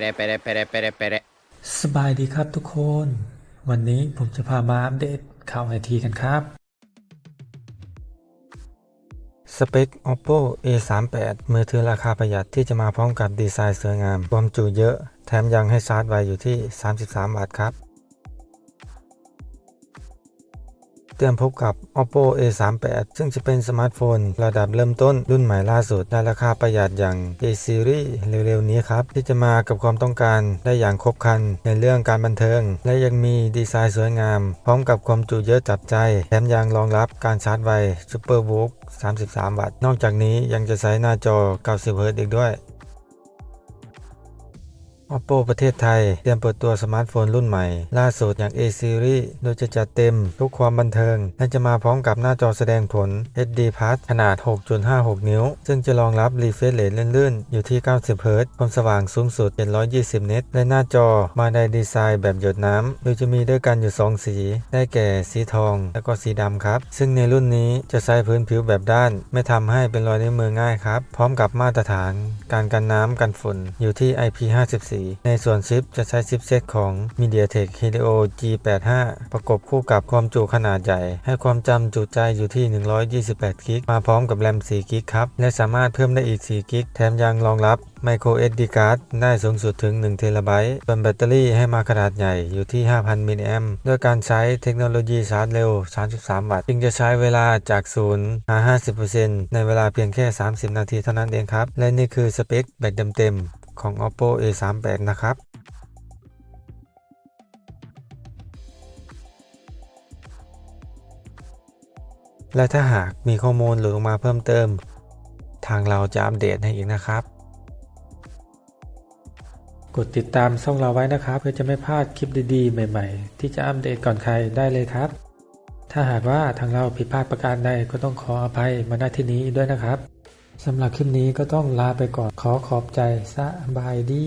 Pere, pere, pere, pere, pere. สบายดีครับทุกคน วันนี้ผมจะพามาอัปเดตข่าวไอทีกันครับสเปค oppo a38 มือถือราคาประหยัดที่จะมาพร้อมกับดีไซน์สวยงามความจุเยอะ แถมยังให้ชาร์จไวอยู่ที่ 33 วัตต์ครับ เตรียมพบกับ oppo a38 ซึ่งจะเป็นสมาร์ทโฟน ระดับเริ่มต้นรุ่นใหม่ล่าสุดในราคาประหยัดอย่าง a series เร็วๆนี้ครับ ที่จะมากับความต้องการได้อย่างครบครันในเรื่องการบันเทิง และยังมีดีไซน์สวยงาม พร้อมกับความจุเยอะจับใจ แถมยังรองรับการชาร์จไว Super v o o k 33 วัตต์นอกจากนี้ยังจะใช้หน้าจอ 90 Hz อีกด้วย oppo ประเทศไทย เตรียมเปิดตัวสมาร์ทโฟนรุ่นใหม่ ล่าสุดอย่าง A series โดยจะจัดเต็มทุกความบันเทิง และจะมาพร้อมกับหน้าจอแสดงผล HD Plus ขนาด 6.56 นิ้ว ซึ่งจะรองรับ refresh rate ลื่นๆ อยู่ที่ 90 Hz ความสว่างสูงสุด 720 เนตและหน้าจอมาในดีไซน์แบบหยดน้ำ โดยจะมีด้วยกันอยู่ 2 สี ได้แก่สีทอง และก็สีดำครับ ซึ่งในรุ่นนี้จะใช้พื้นผิวแบบด้าน ไม่ทำให้เป็นรอยนิ้วมือง่ายครับ พร้อมกับมาตรฐาน การกันน้ำกันฝุ่นอยู่ที่ IP54 ในส่วนชิปจะใช้ชิปเซตของ MediaTek Helio G85 ประกบคู่กับความจุขนาดใหญ่ ให้ความจำจุใจอยู่ที่ 128 กิก มาพร้อมกับแรม 4 กิกครับ และสามารถเพิ่มได้อีก 4 กิก แถมยังรองรับ Micro SD card ได้สูงสุดถึง1เทราไบต์ส่วนแบตเตอรี่ให้มาขนาดใหญ่อยู่ที่ 5,000 มิลลิแอมด้วยการใช้เทคโนโลยีชาร์จเร็ว 33 วัตต์ จึงจะใช้เวลาจาก0มา50%ในเวลาเพียงแค่ 30 นาทีเท่านั้นเองครับ และนี่คือสเปคแบตเต็มๆ ของ oppo a38 นะครับ และถ้าหากมีข้อมูลหลุดออกมาเพิ่มเติม ทางเราจะอัปเดตให้อีกนะครับ กดติดตามช่องเราไว้นะครับ เพื่อจะไม่พลาดคลิปดีๆ ใหม่ ๆ ที่จะอัปเดตก่อนใครได้เลยครับถ้าหากว่าทางเราผิดพลาดประการใดก็ต้องขออภัยมาณที่นี้ด้วยนะครับ สำหรับคลิปนี้ก็ต้องลาไปก่อนขอขอบใจสบายดี